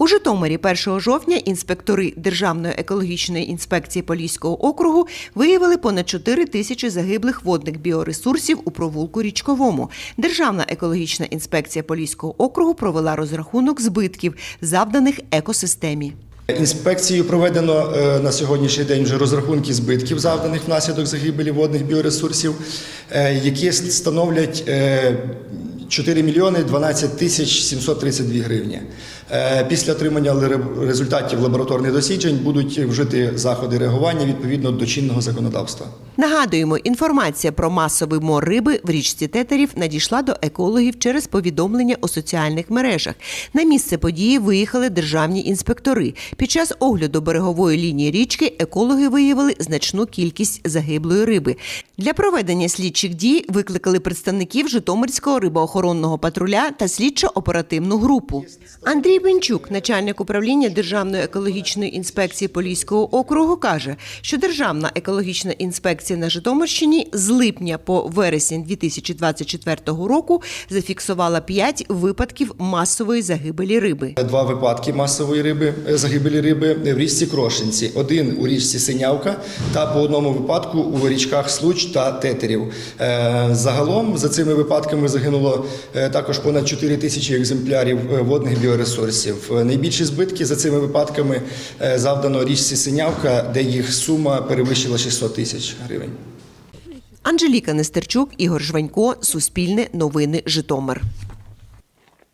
У Житомирі 1 жовтня інспектори Державної екологічної інспекції Поліського округу виявили понад 4 тисячі загиблих водних біоресурсів у провулку Річковому. Державна екологічна інспекція Поліського округу провела розрахунок збитків, завданих екосистемі. Інспекцією проведено е, на сьогоднішній день вже розрахунки збитків, завданих внаслідок загибелі водних біоресурсів, е, які становлять е, 4 мільйони 12 тисяч 732 гривні. Е, Після отримання результатів лабораторних досліджень будуть вжити заходи реагування відповідно до чинного законодавства. Нагадуємо, інформація про масовий мор риби в річці Тетерів надійшла до екологів через повідомлення у соціальних мережах. На місце події виїхали державні інспектори. Під час огляду берегової лінії річки екологи виявили значну кількість загиблої риби. Для проведення слідчих дій викликали представників Житомирського рибоохоронного патруля та слідчо-оперативну групу. Андрій Бенчук, начальник управління Державної екологічної інспекції Поліського округу, каже, що Державна екологічна інспекція на Житомирщині з липня по вересень 2024 року зафіксувала 5 випадків масової загибелі риби. Два випадки масової риби е, загибелі риби в річці Крошинці, один у річці Синявка та по одному випадку у річках Случ та Тетерів. Е, Загалом за цими випадками загинуло е, також понад 4 тисячі екземплярів водних біоресурсів. Найбільші збитки за цими випадками завдано річці Синявка, де їх сума перевищила 600 тисяч гривень. Анжеліка Нестерчук, Ігор Жванько, Суспільне новини Житомир.